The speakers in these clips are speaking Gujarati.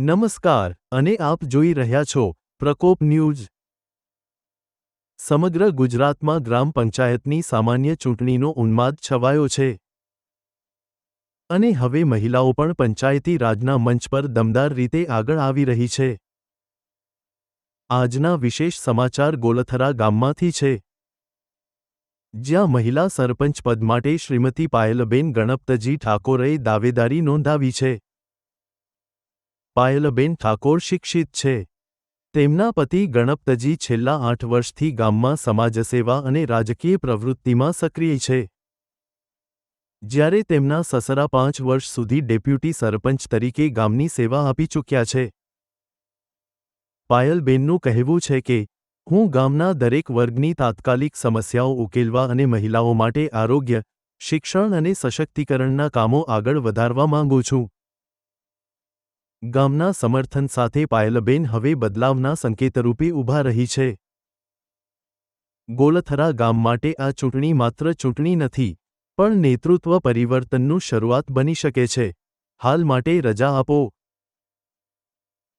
નમસ્કાર, અને આપ જોઈ રહ્યા છો પ્રકોપ ન્યૂઝ. સમગ્ર ગુજરાતમાં ગ્રામ પંચાયતની સામાન્ય ચૂંટણીનો ઉન્માદ છવાયો છે. અને હવે મહિલાઓ પણ પંચાયતી રાજના મંચ પર દમદાર રીતે આગળ આવી રહી છે. આજના વિશેષ સમાચાર ગોલથરા ગામમાંથી છે. જ્યાં મહિલા સરપંચ પદ માટે શ્રીમતી પાયલબેન ગણપતજી ઠાકોરે દાવેદારી નોંધાવી છે. પાયલબેન ઠાકોર શિક્ષિત છે. તેમના પતિ ગણપતજી છેલ્લા આઠ વર્ષથી ગામમાં સમાજસેવા અને રાજકીય પ્રવૃત્તિમાં સક્રિય છે. જ્યારે તેમના સસરા પાંચ વર્ષ સુધી ડેપ્યુટી સરપંચ તરીકે ગામની સેવા આપી ચૂક્યા છે. પાયલબેનનું કહેવું છે કે, હું ગામના દરેક વર્ગની તાત્કાલિક સમસ્યાઓ ઉકેલવા અને મહિલાઓ માટે આરોગ્ય, શિક્ષણ અને સશક્તિકરણના કામો આગળ વધારવા માંગુ છું. ગામના સમર્થન સાથે પાયલબેન હવે બદલાવના સંકેતરૂપે ઊભા રહી છે. ગોલથરા ગામ માટે આ ચૂંટણી માત્ર ચૂંટણી નથી, પણ નેતૃત્વ પરિવર્તનનું શરૂઆત બની શકે છે. હાલ માટે રજા આપો.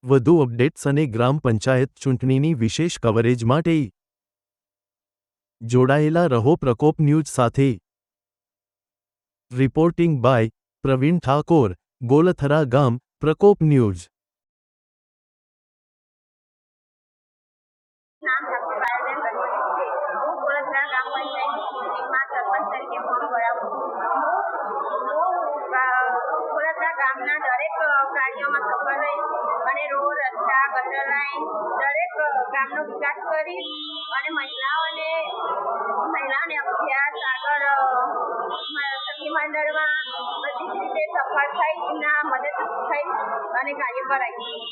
વધુ અપડેટ્સ અને ગ્રામ પંચાયત ચૂંટણીની વિશેષ કવરેજ માટે જોડાયેલા રહો પ્રકોપ ન્યૂઝ સાથે. રિપોર્ટિંગ બાય પ્રવીણ ઠાકોર, ગોલથરા ગામ પ્રકોપ ન્યૂઝ. અને રોડ રસ્તા ગટર દરેક ગામનો વિકાસ કરી અને મહિલાઓને મહિલાઓને અભ્યાસ આગળ સખી મંડળમાં બધી રીતે સફળ થઈ મદદ અને કાર્ય કરાવીશ